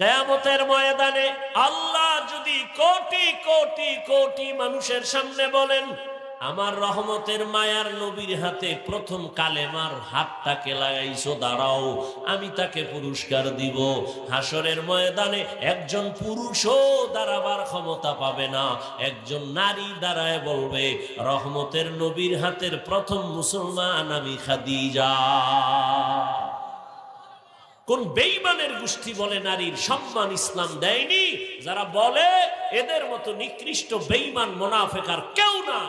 কেয়ামতের ময়দানে আল্লাহ যদি কোটি কোটি কোটি মানুষের সামনে বলেন, আমার রহমতের মায়ার নবীর হাতে প্রথম কালেমার হাতটাকে লাগাইছো, দাঁড়াও, আমি তাকে পুরস্কার দিব। হাসরের ময়দানে একজন পুরুষও দাঁড়াবার ক্ষমতা পাবে না। একজন নারী দাঁড়ায় বলবে, রহমতের নবীর হাতের প্রথম মুসলমান আমি খাদিজা। কোন বেইমানের গোষ্ঠী বলে নারীর সম্মান ইসলাম দেয়নি? যারা বলে, এদের মতো নিকৃষ্ট বেইমান মোনাফেকার কেউ না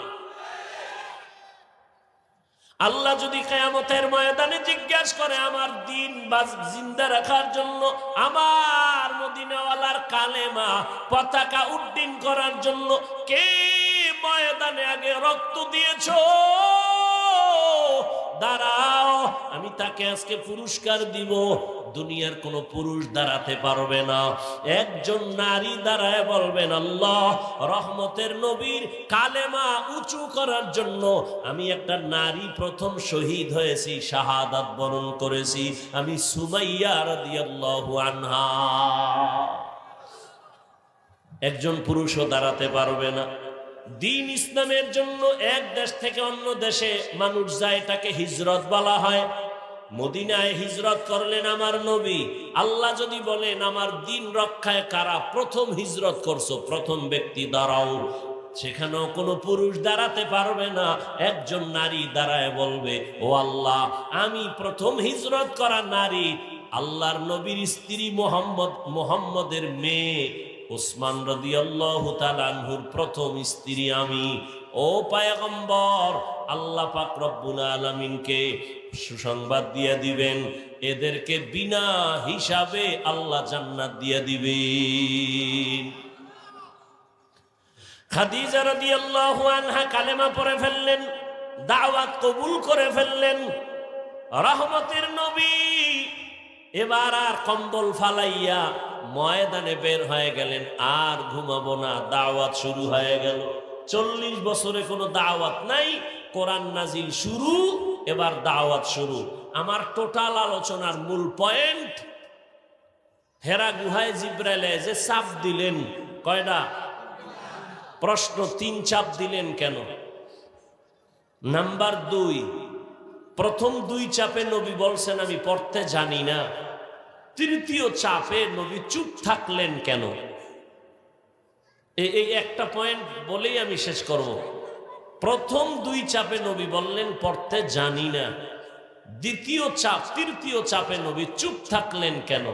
আল্লাহ যদি কেয়ামতের ময়দানে জিজ্ঞাসা করে, আমার দিন বা জিন্দা রাখার জন্য আমার মদিনাওয়ালার কালেমা, পতাকা উড্ডীন করার জন্য কে ময়দানে আগে রক্ত দিয়েছ? দাঁড়াও, আমি তাকে আজকে পুরস্কার দিব। দুনিয়ার কোন পুরুষ দাঁড়াতে পারবে না। একজন নারী দাঁড়ায় বলবেন, আল্লাহ, রহমতের নবীর কালেমা উঁচু করার জন্য আমি একটা নারী প্রথম শহীদ হয়েছি, শাহাদাত বরণ করেছি। আমি সুমাইয়া রাদিয়াল্লাহু আনহা। একজন পুরুষও দাঁড়াতে পারবে না। দিন ইসলামের জন্য এক দেশ থেকে অন্য দেশে মানুষ যায় এটাকে হিজরত বলা হয়। মদিনায় হিজরত করলেন আমার নবী। আল্লাহ যদি বলেন, আমার দিন রক্ষায় কারা প্রথম হিজরত করছ? প্রথম ব্যক্তি দাঁড়াও। সেখানেও কোনো পুরুষ দাঁড়াতে পারবে না, একজন নারী দাঁড়ায় বলবে, ও আল্লাহ, আমি প্রথম হিজরত করা নারী। আল্লাহর নবীর স্ত্রী মোহাম্মদ, মোহাম্মদের মেয়ে ওসমান রদিয়াল্লাহু তাআলার প্রথম স্ত্রী আমি। ও পায়গম্বর, আল্লাহ পাক আলামিনকে সুসংবাদ দিয়ে দিবেন। এদেরকে বিনা হিসাবে আল্লাহ জান্নাত দিয়ে দিবেন। খাদিজা রাদিয়াল্লাহু আনহা কালেমা পড়ে ফেললেন, দাওয়াত কবুল করে ফেললেন। রহমতের নবী, এবার আর কম্বল ফালাইয়া ময়দানে বের হয়ে গেলেন, আর ঘুমাবো না, দাওয়াত শুরু হয়ে গেল। চল্লিশ বছরে কোনো দাওয়াত নাই, কোরআন নাজিল শুরু, এবার দাওয়াত শুরু। আমার টোটাল আলোচনার মূল পয়েন্ট, হেরা গুহায় জিব্রাইলে যে চাপ দিলেন। কয়টা প্রশ্ন তিন চাপ দিলেন কেন? নাম্বার দুই, প্রথম দুই চাপে নবী বলছেন, আমি পড়তে জানি না। তৃতীয় চাপে নবী চুপ থাকলেন কেন? এই একটা পয়েন্ট বলেই আমি শেষ করব। প্রথম দুই চাপে নবী বললেন, পড়তে জানি না। দ্বিতীয় চাপ, তৃতীয় চাপে নবী চুপ থাকলেন কেন?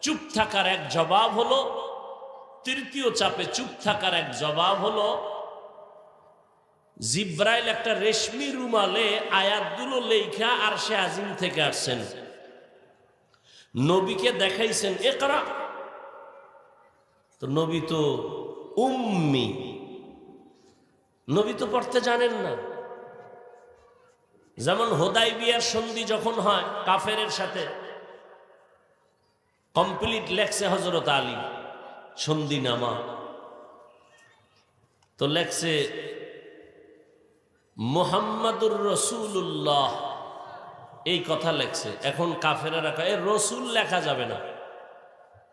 চুপ থাকার এক জবাব হলো, তৃতীয় চাপে চুপ থাকার এক জবাব হলো, জিব্রাইল একটা রেশমি রুমালে আয়াতগুলো লেখা আর সে আজিম থেকে আসছেন। নবীকে দেখাইছেন একরা তো নবী তো উম্মি। নবী তো পড়তে জানেন না। যেমন হোদাই বিয়ার সন্ধি যখন হয় কাফেরের সাথে, কমপ্লিট লেখছে হজরত আলী, সন্ধি নামা। তো লেখছে, মোহাম্মদুর রসুল্লাহ এই কথা লেখছে। এখন কাফেরা রাখা এ রসুল লেখা যাবে না।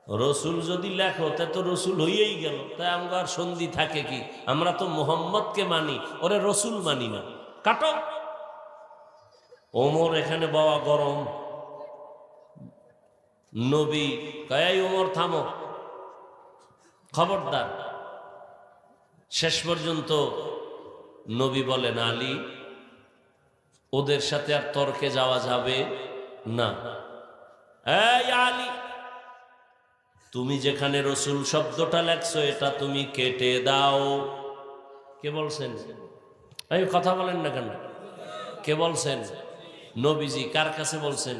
রসুল যদি লেখো, তা তো রসুল হইয়েই গেল। তাই আমার সন্ধি থাকে কি? আমরা তো মোহাম্মদকে মানি, ওরে রসুল মানি না। কাটো। ওমর এখানে বাবা গরম। নবী কয়াই ওমর, থামো। খবরদার। শেষ পর্যন্ত নবী বলেন, আলী ওদের সাথে আর তর্কে যাওয়া যাবে না। আলী, তুমি যেখানে রসুল শব্দটা লেখছো, এটা তুমি কেটে দাও। কে বলছেন? এই কথা বলেন না কেন? কে বলছেন? নবীজি কার কাছে বলছেন?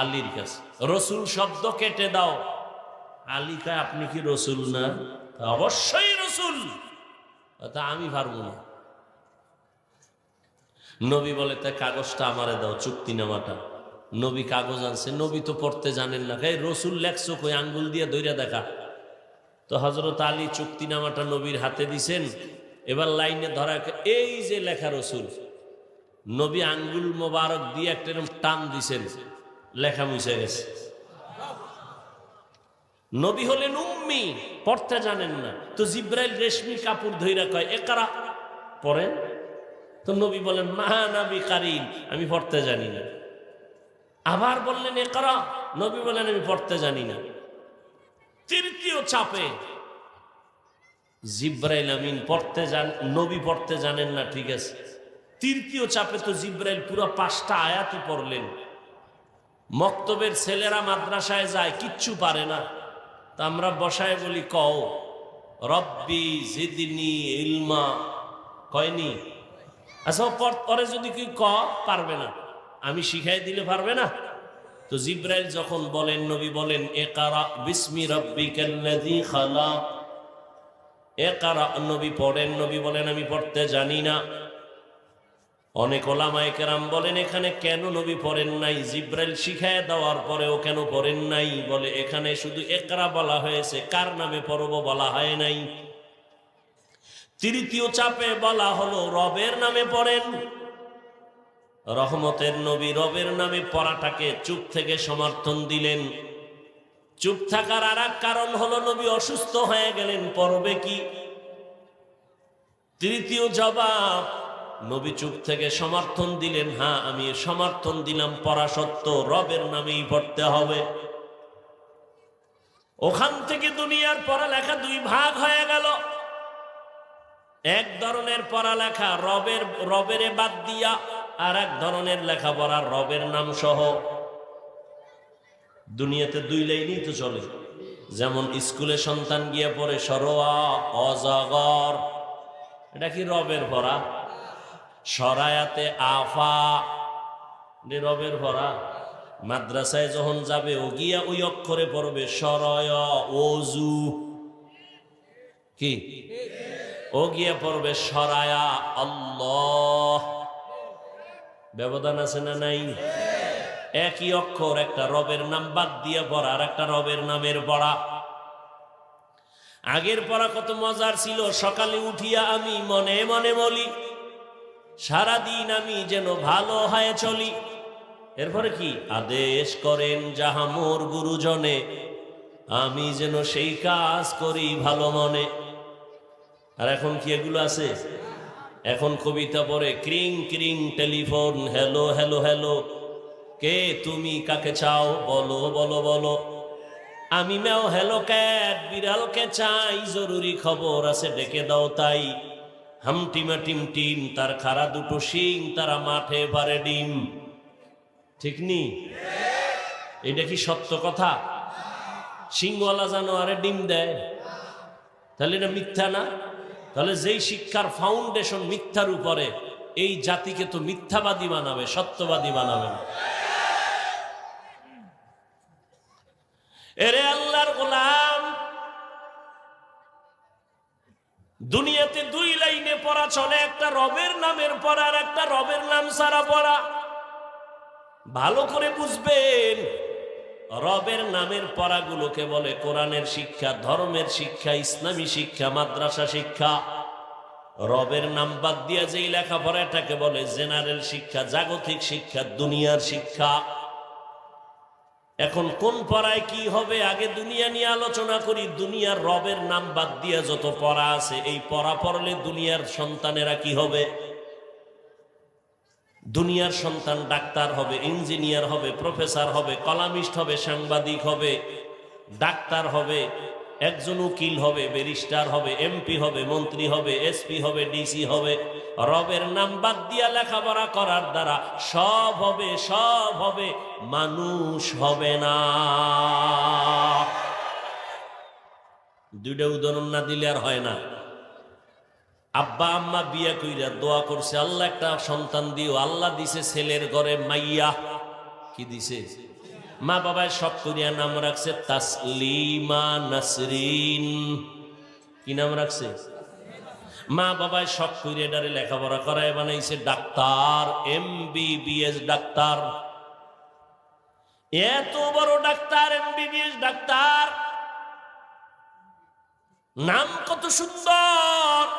আলীর কাছে। রসুল শব্দ কেটে দাও। আলী আপনি কি রসুল না? অবশ্যই রসুল। তা আমি পারব না। নবী বলে, তা কাগজটা আমারে দাও, চুক্তি চুক্তিনামাটা নবী কাগজ আনছে, নবী তো পড়তে জানেন না। এই রসুল লেখছো কই? আঙ্গুল দিয়ে দইরা দেখা। তো হজরত আলী চুক্তিনামাটা নবীর হাতে দিছেন। এবার লাইনে ধরা এই যে লেখা রসুল, নবী আঙ্গুল মোবারক দিয়ে একটা টান দিছেন, লেখা মুছে গেছে। নবী হলেন উম্মি, পড়তে জানেন না। তো জিব্রাইল রেশমি কাপড় ধইরা কয় একারা পড়েন। তো নবী বলেন মাহানবী কারিন, আমি পড়তে জানি না। আবার বললেন একরা নবী বলেন, আমি পড়তে জানি না। তৃতীয় চাপে জিব্রাইল আমিন পড়তে জান নবী পড়তে জানেন না, ঠিক আছে। তৃতীয় চাপে তো জিব্রাইল পুরো পাঁচটা আয়াতই পড়লেন। মক্তবের ছেলেরা মাদ্রাসায় যায়, কিচ্ছু পারে না। তা আমরা বসায় বলি, কও, রব্বি জিদিনী ইলমা। কয়নি? আচ্ছা পর- যদি কি ক, পারবে না। আমি শিখাই দিলে পারবে না। তো জিব্রাইল যখন বলেন, নবী বলেন একারা নবী পড়েন, নবী বলেন, আমি পড়তে জানি না। অনেক ওলামায়ে কেরাম বলেন, এখানে কেন নবী পড়েন নাই? জিব্রাইল শিখায় দেওয়ার পরেও কেন পড়েন নাই? বলে, এখানে শুধু একরা বলা হয়েছে। কার নামে পড়ব বলা হয় নাই? তৃতীয় চাপে বলা হলো, রবের নামে পড়েন। রহমতের নবী রবের নামে পড়াটাকে চুপ থেকে সমর্থন দিলেন। চুপ থাকার আর কারণ হলো, নবী অসুস্থ হয়ে গেলেন, পড়বে কি? তৃতীয় জবাব, নবী চুপ থেকে সমর্থন দিলেন হ্যাঁ আমি সমর্থন দিলাম, পড়া সত্য রবের নামেই পড়তে হবে। ওখান থেকে দুনিয়ার পড়ালেখা দুই ভাগ হয়ে গেল। এক ধরনের পড়ালেখা রবের রবের বাদ দিয়া আর এক ধরনের লেখাপড়া রবের নাম সহ। দুনিয়াতে দুই লাইনই তো চলে। যেমন স্কুলে সন্তান গিয়ে পড়ে সরোয়া, অজাগর, এটা কি রবের পড়া সরায়াতে আফা রবের পড়া মাদ্রাসায় যখন যাবে, ও গিয়া ওই অক্ষরে পড়বে সরয় ওজু কি? ও গিয়ে পড়বে সরায়া আল্লাহ। ব্যবধান আছে না নাই? একই অক্ষর, একটা রবের নাম বাদ দিয়ে পড়া আর একটা রবের নামের পড়া। আগের পড়া কত মজার ছিল, সকালে উঠিয়া আমি মনে মনে বলি, সারাদিন আমি যেন ভালো হয়ে চলি। এরপরে কি? আদেশ করেন যাহা মোর গুরুজনে, আমি যেন সেই কাজ করি ভালো মনে। আর এখন কি এগুলো আছে? এখন কবিতা পড়ে, ক্রিং ক্রিং, টেলিফোন, হ্যালো হ্যালো হ্যালো। কে তুমি কাকে চাও? বলো বলো বলো। আমি ম্যাও হ্যালো ক্যাট, বিড়ালকে চাই, জরুরি খবর আছে, ডেকে দাও তাই। হামটিমা টিম টিম তার খারা দুটো শিং, তারা মাঠে পারে ডিম। ঠিক নি? এটা কি সত্য কথা? সিংওয়ালা জানোয়ারে ডিম দেয়। তাহলে এটা মিথ্যা না? তাহলে যেই শিক্ষার ফাউন্ডেশন মিথ্যার উপরে, এই জাতিকে তো মিথ্যাবাদী বানাবে সত্যবাদী বানাবে এরে আল্লাহর গোলাম, দুনিয়াতে দুই লাইনে পড়া চলে, একটা রবের নামের পড়া আর একটা রবের নাম সারা পড়া। ভালো করে বুঝবেন রবের নামের পড়াগুলোকে বলে কোরআনের শিক্ষা, ধর্মের শিক্ষা, ইসলামী শিক্ষা, মাদ্রাসা শিক্ষা। রবের নাম বাদ দিয়া যেই লেখাপড়া এটাকে বলে জেনারেল শিক্ষা, জাগতিক শিক্ষা, দুনিয়ার শিক্ষা। এখন কোন পড়ায় কি হবে আগে দুনিয়া নিয়ে আলোচনা করি। দুনিয়ার রবের নাম বাদ দিয়া যত পড়া আছে, এই পড়া পড়লে দুনিয়ার সন্তানেরা কি হবে? দুনিয়ার সন্তান ডাক্তার হবে, ইঞ্জিনিয়ার হবে, প্রফেসর হবে, কলামিস্ট হবে, সাংবাদিক হবে, ডাক্তার হবে, একজন উকিল হবে, ব্যারিস্টার হবে, এমপি হবে, মন্ত্রী হবে, এসপি হবে, ডিসি হবে, রবের নাম বাদ দিয়া লেখাপড়া করার দ্বারা সব হবে সব হবে, মানুষ হবে না। দুইটা উদাহরণ না দিলে আর হয় না। আব্বা আম্মা বিয়া কইরা দোয়া করছে, আল্লাহ একটা সন্তান দিও। আল্লাহ দিছে ছেলের ঘরে মাইয়া। কি দিছে? মা বাবায় সব করিয়া নাম রাখছে তাসলিমা নাসরিন। কি নাম রাখছে? মা বাবায় সব করিয়া ডারে লেখাপড়া করায় বানাইছে ডাক্তার, এমবিবিএস ডাক্তার। এত বড় ডাক্তার, এমবিবিএস ডাক্তার। নাম কত সুন্দর।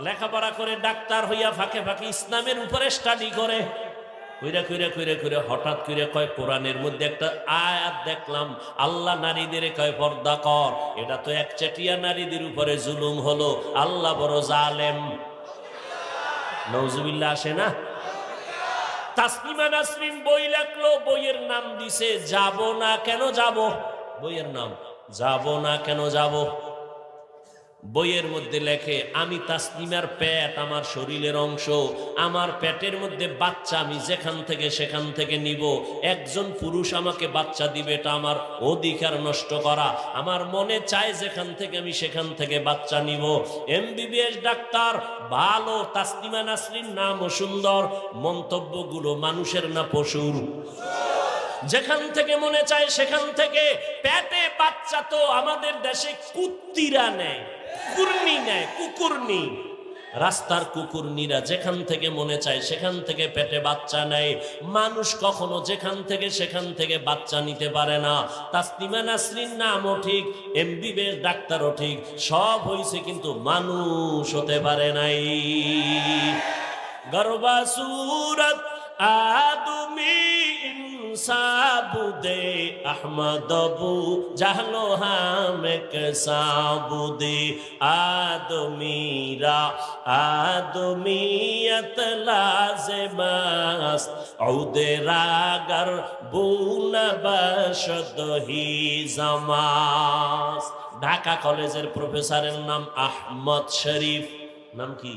লেখাপড়া করে ডাক্তার হইয়া ফাঁকে ফাঁকে ইসলামের উপরে স্টাডি করে। কইরা কইরা কইরা কইরা হঠাৎ করে কয়, কোরআনের মধ্যে একটা আয়াত দেখলাম, আল্লাহ নারীদের কয়, পর্দা কর। এটা তো একচাটিয়া নারীদের উপরে জুলুম হলো। আল্লাহ বড় জালেম। নওজুবিল্লাহ আসে না? তাসলিমা নাসরিন বই লেখলো, বইয়ের নাম দিছে, যাব না কেন যাব? বইয়ের নাম, যাব না কেন যাব? বইয়ের মধ্যে লেখে, আমি তাসলিমার পেট আমার শরীরের অংশ, আমার পেটের মধ্যে বাচ্চা আমি যেখান থেকে সেখান থেকে নিব। একজন পুরুষ আমাকে বাচ্চা দিবে, এটা আমার অধিকার নষ্ট করা। আমার মনে চায় যেখান থেকে আমি সেখান থেকে বাচ্চা নিব। এমবিবিএস ডাক্তার, ভালো তাসলিমা নাসরিন, নামও সুন্দর, মন্তব্যগুলো মানুষের না পশুর? যেখান থেকে মনে চায় সেখান থেকে, পেটে বাচ্চা তো আমাদের দেশে কুত্তিরা নেয়। কুকুরনি নেয়, কুকুরনি। রাস্তার কুকুরনিরা যেখান থেকে মনে চায় সেখান থেকে পেটে বাচ্চা নেয়। মানুষ কখনো যেখান থেকে সেখান থেকে বাচ্চা নিতে পারে না। তাসলিমা নাসরিন নামও ঠিক, এমবিবিএস ডাক্তারও ঠিক, সব হয়েছে কিন্তু মানুষ হতে পারে নাই। গর্বা সুরত আদমি ইনসাবুদে আহমদবু জাহলো হামেক সাবুদে আদমিরা আদমিয়ত লাজমাস ঔদে রাগর বুন বশদহি জামাস। ঢাকা কলেজের প্রফেসরের নাম আহমদ শরীফ। নাম কি?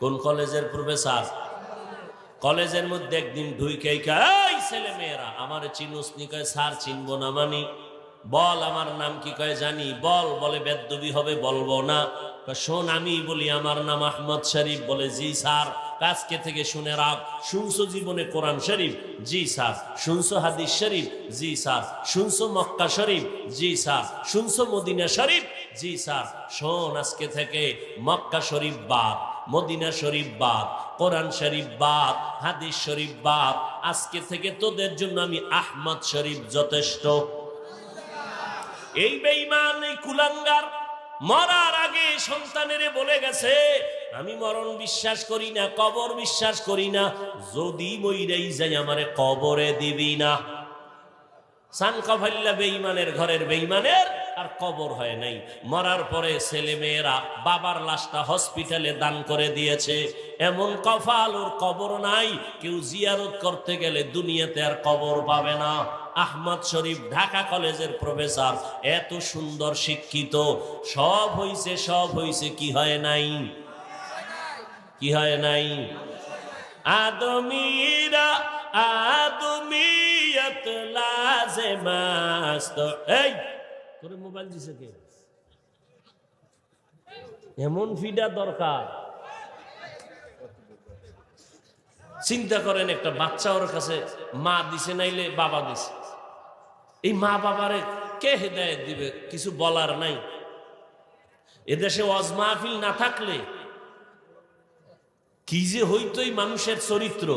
কোন কলেজের প্রফেসর? কলেজের মধ্যে একদিন ঢুইকে এই ছেলে মেয়েরা, আমার চিনুস নি কয় স্যার চিনবো না মানি। বল, আমার নাম কি কয় জানি? বল, বলে বেদ্যবি হবে বলব না। শোন, আমি বলি, আমার নাম আহমদ শরীফ। বলে, জি, স্যার। আজকে থেকে শুনে রাখ, শুনছো জীবনে কোরআন শরীফ? জি, স্যার। শুনছো হাদিস শরীফ? জি, স্যার। শুনছো মক্কা শরীফ? জি, স্যার। শুনছো মদিনা শরীফ? জি, স্যার। শোন, আজকে থেকে মক্কা শরীফ বাদ। মদিনা শরীফ বাদ, কোরআন শরীফ বাদ, হাদিস শরীফ বাদ, আজকে থেকে তোদের জন্য আমি আহমদ শরীফ যথেষ্ট। এই বেঈমান, এই কুলাঙ্গার মরার আগে সন্তানের বলে গেছে, আমি মরণ বিশ্বাস করি না, কবর বিশ্বাস করি না, যদি মইরাই যাই আমারে কবরে দিবি না। সানকাফাল্লা বেঈমানের ঘরের বেঈমানের আর কবর হয় নাই। মরার পরে ছেলে মেয়েরা বাবার লাশটা হসপিটালে দান করে দিয়েছে। এমন কফাল ওর কবর নাই, কেউ জিয়ারত করতে গেলে দুনিয়াতে আর কবর পাবে না। আহমদ শরীফ, ঢাকা কলেজের প্রফেসর, এত সুন্দর শিক্ষিত। সব হইছে সব হইছে, কি হয় নাই? কি হয় নাই? আদমিরা, আদমিয়ত লাজেমাস্ত এই তোরে মোবাইল দিছে কে? এমন ফিডা দরকার। চিন্তা করেন একটা বাচ্চা ওর কাছে মা দিছে নাইলে বাবা দিছে। এই মা বাবারে কে হেদায়ত দিবে? কিছু বলার নাই। এদেশে ওয়াজ মাহফিল না থাকলে কি যে হইতই মানুষের চরিত্র।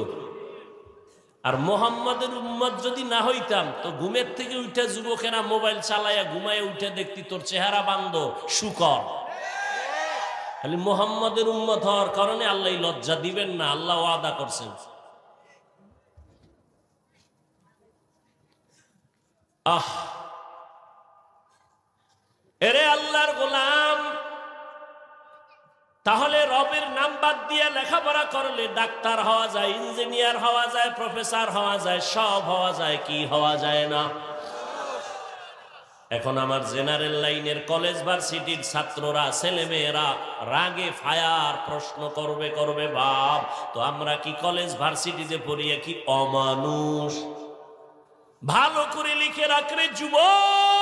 আর মোহাম্মদের উম্মত যদি না হইতাম, তো ঘুমের থেকে উঠে যুবকেরা মোবাইল চালাইয়া ঘুমায় উঠে দেখতি তোর চেহারা বান্ধ, শুকর। খালি মোহাম্মদের উম্মত হওয়ার কারণে আল্লাহ লজ্জা দিবেন না, আল্লাহ ওয়াদা করছেন আহ! এরে আল্লাহর গোলাম! তাহলে রবের নাম বাদ দিয়ে লেখাপড়া করলে ডাক্তার হওয়া যায়, ইঞ্জিনিয়ার হওয়া যায়, প্রফেসর হওয়া যায়, সব হওয়া যায়, কি হওয়া যায় না? এখন আমার জেনারেল লাইনের কলেজ ভার্সিটির ছাত্ররা, ছেলেমেয়েরা রাগে ফায়ার প্রশ্ন করবে করবে, বাপ, তো আমরা কি কলেজ ভার্সিটিতে পড়িয়া কি অমানুষ? ভালো করে লিখে রাখলে যুবক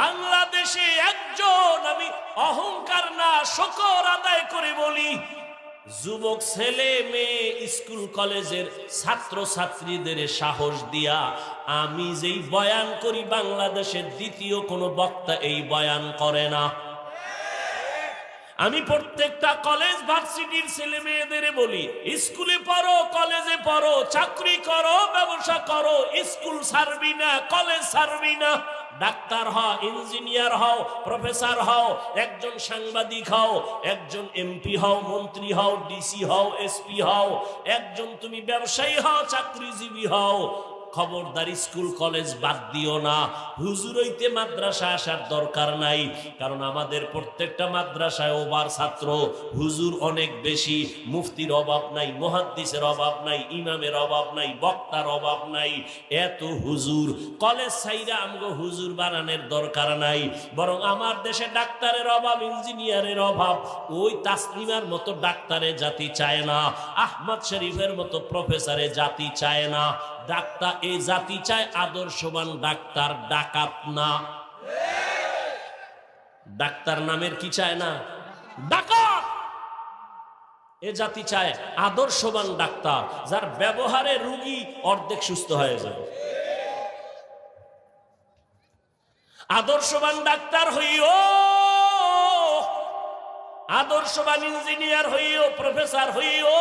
বাংলাদেশে একজন আমি অহংকার না শকর আদায় করে বলি, যুবক ছেলে মেয়ে স্কুল কলেজের ছাত্র ছাত্রীদের সাহস দিয়া আমি যেই বয়ান করি, বাংলাদেশের দ্বিতীয় কোনো বক্তা এই বয়ান করে না। আমি প্রত্যেকটা কলেজ ভার্সিটির ছেলে মেয়েদের বলি, স্কুলে পড়ো, কলেজে পড়ো, চাকরি করো, ব্যবসা করো, স্কুল ছাড়বি না, কলেজ ছাড়বি না। ডাক্তার হও, ইঞ্জিনিয়ার হও, প্রফেসর হও, একজন সাংবাদিক হও, একজন এমপি হও, মন্ত্রী হও, ডিসি হও, এসপি হও, একজন তুমি ব্যবসায়ী হও, চাকরিজীবী হও খবরদার স্কুল, কলেজ বাদ দিও না। হুজুর হইতে মাদ্রাসা আসার দরকার নাই, কারণ আমাদের প্রত্যেকটা মাদ্রাসায় ওবার ছাত্র হুজুর অনেক বেশি। মুফতির অভাব নাই, মুহাদ্দিসের অভাব নাই, ইমামের অভাব নাই, বক্তার অভাব নাই। এত হুজুর, কলেজ সাইরা আমগো হুজুর বানানোর দরকার নাই। বরং আমার দেশে ডাক্তারের অভাব, ইঞ্জিনিয়ারের অভাব, ওই তাসলিমার মতো ডাক্তারে জাতি চায় না, আহমদ শরীফের মতো প্রফেসরে জাতি চায় না। ডাক্তার এই জাতি চায় আদর্শবান ডাক্তার, ডাকাত না। ডাক্তার নামের কি চায় না? ডাকাত! এ জাতি চায় আদর্শবান ডাক্তার, যার ব্যবহারে রুগী অর্ধেক সুস্থ হয়ে যাবে আদর্শবান ডাক্তার হইও, আদর্শবান ইঞ্জিনিয়ার হইও, প্রফেসর হইও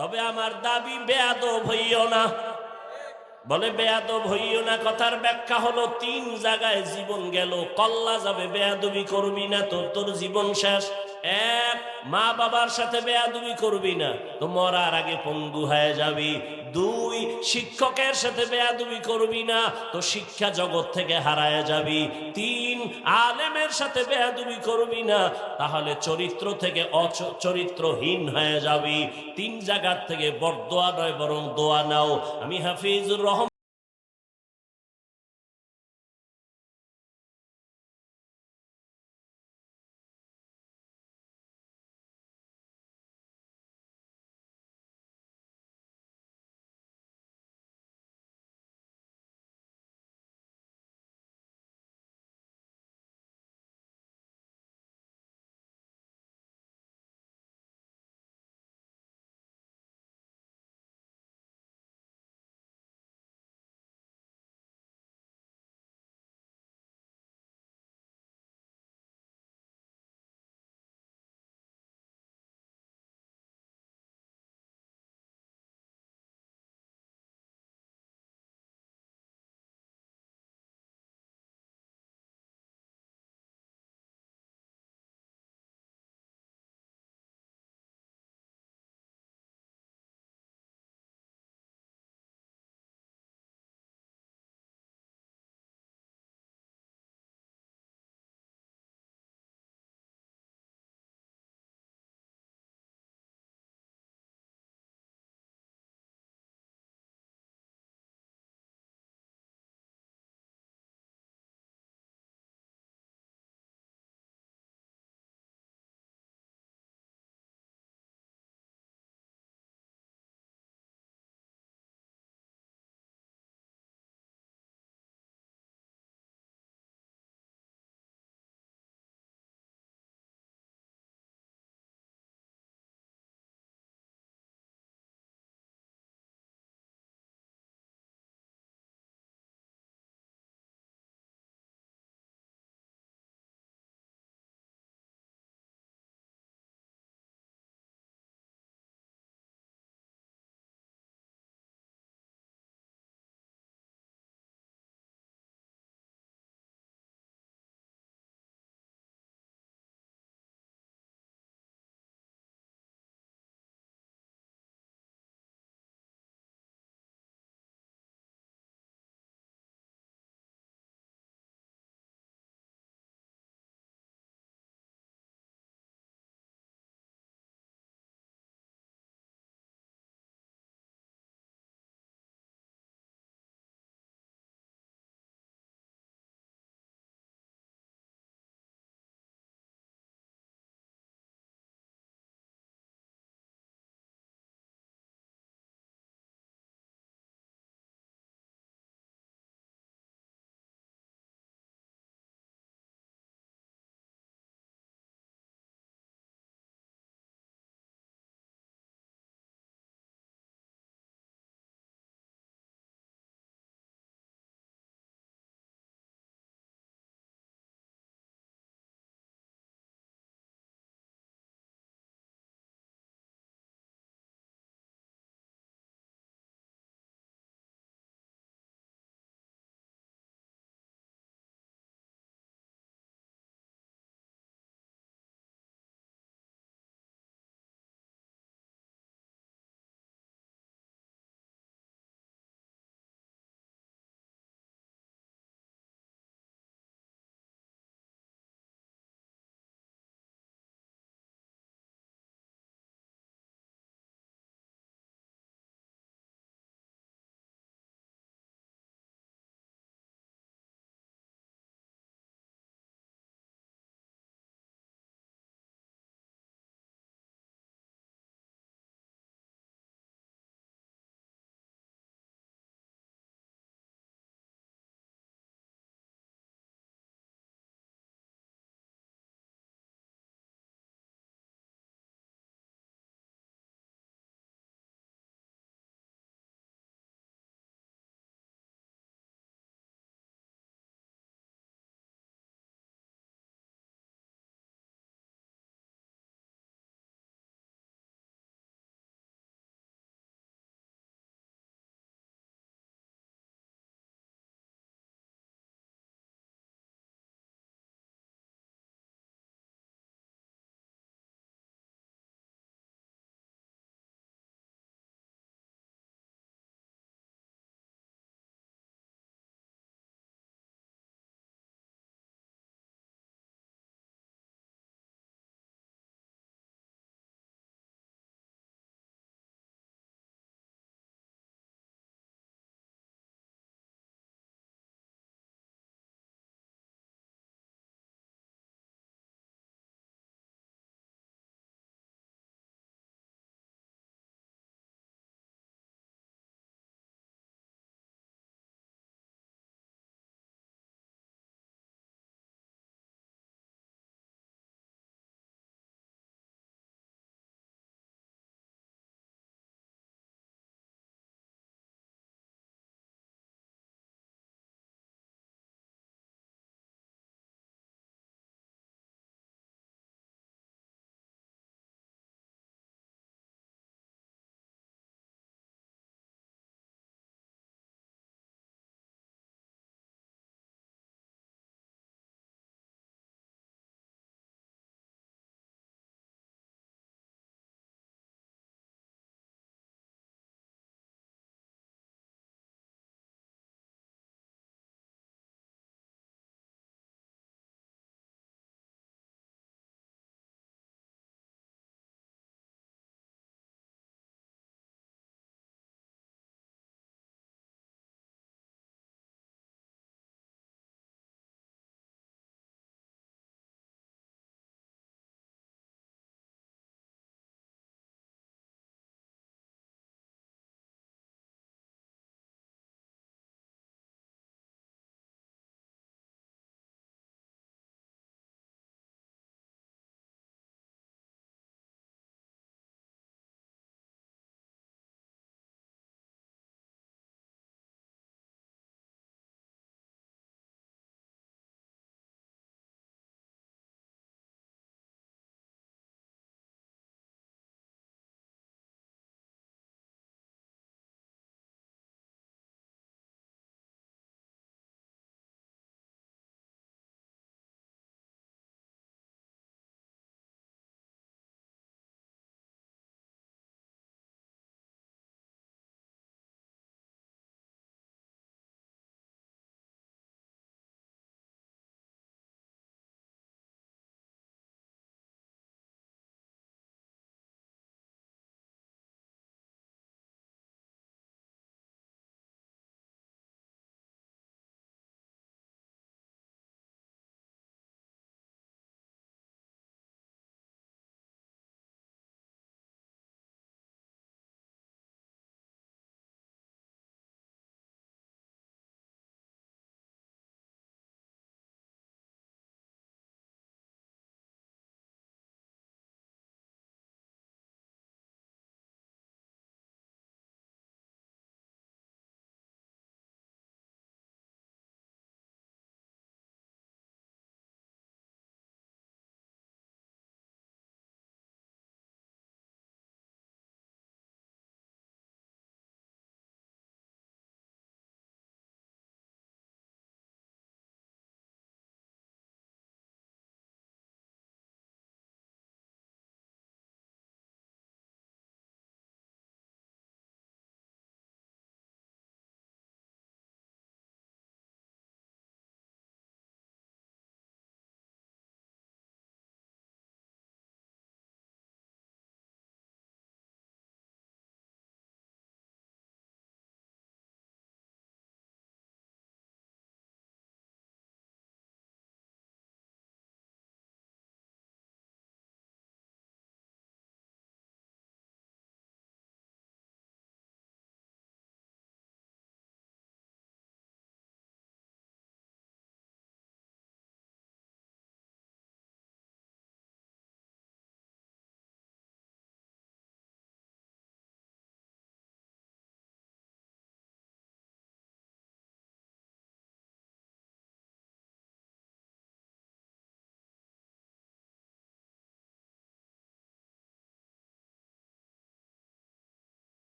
তবে আমার দাবি বেয়াদব হইও না। বলে, বেয়াদব হইও না, কথার ব্যাখ্যা হলো, তিন জায়গায় জীবন গেল, কল্লা যাবে, বেয়াদবি করবি না, তোর তোর জীবন শেষ। এক, মা বাবার সাথে বেয়াদবি করবি না। তো মরার আগে পঙ্গু হয়ে যাবি। দুই, শিক্ষকের সাথে বেয়াদবি করবি না। তো শিক্ষা জগৎ থেকে হারায় যাবি। তিন, আলেমের সাথে বেয়াদবি করবি না। তাহলে চরিত্র থেকে অচ- চরিত্রহীন হয়ে যাবি। তিন জায়গার থেকে বরদোয়া নয়, বরং দোয়া নাও। আমি হাফিজুর রহমান